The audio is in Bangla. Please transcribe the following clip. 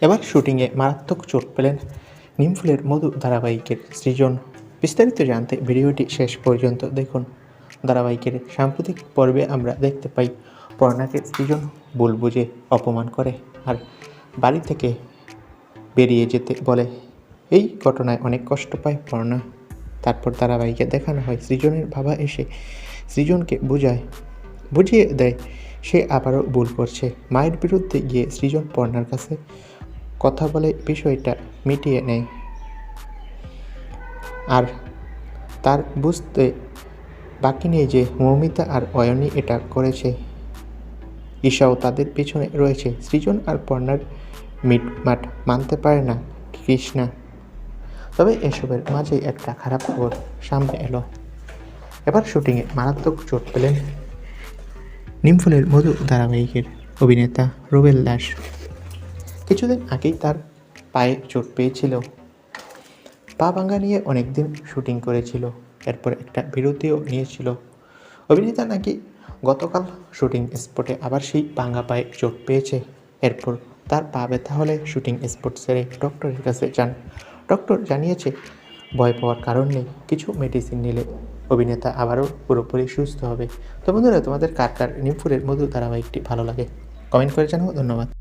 এবার শুটিংয়ে মারাত্মক চোট পেলেন নিমফুলের মধু ধারাবাহিকের সৃজন। বিস্তারিত জানতে ভিডিওটি শেষ পর্যন্ত দেখুন। ধারাবাহিকের সাম্প্রতিক পর্বে আমরা দেখতে পাই পর্ণাকে সৃজন ভুল বুঝে অপমান করে আর বাড়ি থেকে বেরিয়ে যেতে বলে। এই ঘটনায় অনেক কষ্ট পায় পর্ণা। তারপর ধারাবাহিকে দেখানো হয় সৃজনের বাবা এসে সৃজনকে বোঝায়। বুঝিয়ে দেয়, সে আবারও ভুল করছে। মায়ের বিরুদ্ধে গিয়ে সৃজন পর্ণার কাছে কথা বলে বিষয়টা মিটিয়ে নেয় আর তার বুঝতে বাকি নেই যে মৌমিতা আর অয়নী এটা করেছে। ঈশাও তাদের পেছনে রয়েছে। সৃজন আর পর্ণার মিটমাট মানতে পারে না কৃষ্ণা। তবে এসবের মাঝেই একটা খারাপ খবর সামনে এলো। এবার শুটিংয়ে মারাত্মক চোট পেলেন নিমফুলের মধু ধারাবাহিকের অভিনেতা রুবেল দাস। কিছুদিন আগেই তার পায়ে চোট পেয়েছিল। পা ভাঙ্গা নিয়ে অনেকদিন শুটিং করেছিল। এরপর একটা বিরতিও নিয়েছিল। অভিনেতা নাকি গতকাল শুটিং স্পটে আবার সেই ভাঙ্গা পায়ে চোট পেয়েছে। এরপর তার পা ব্যথা হলে শুটিং স্পট সেরে ডক্টরের কাছে যান। ডক্টর জানিয়েছে, ভয় পাওয়ার কারণ নেই, কিছু মেডিসিন নিলে অভিনেতা আবারও পুরোপুরি সুস্থ হবে। তো বন্ধুরা, তোমাদের কার কার নিমফুরের মধু ধারাবাহিকটি ভালো লাগে? কমেন্ট করে জানাও, ধন্যবাদ।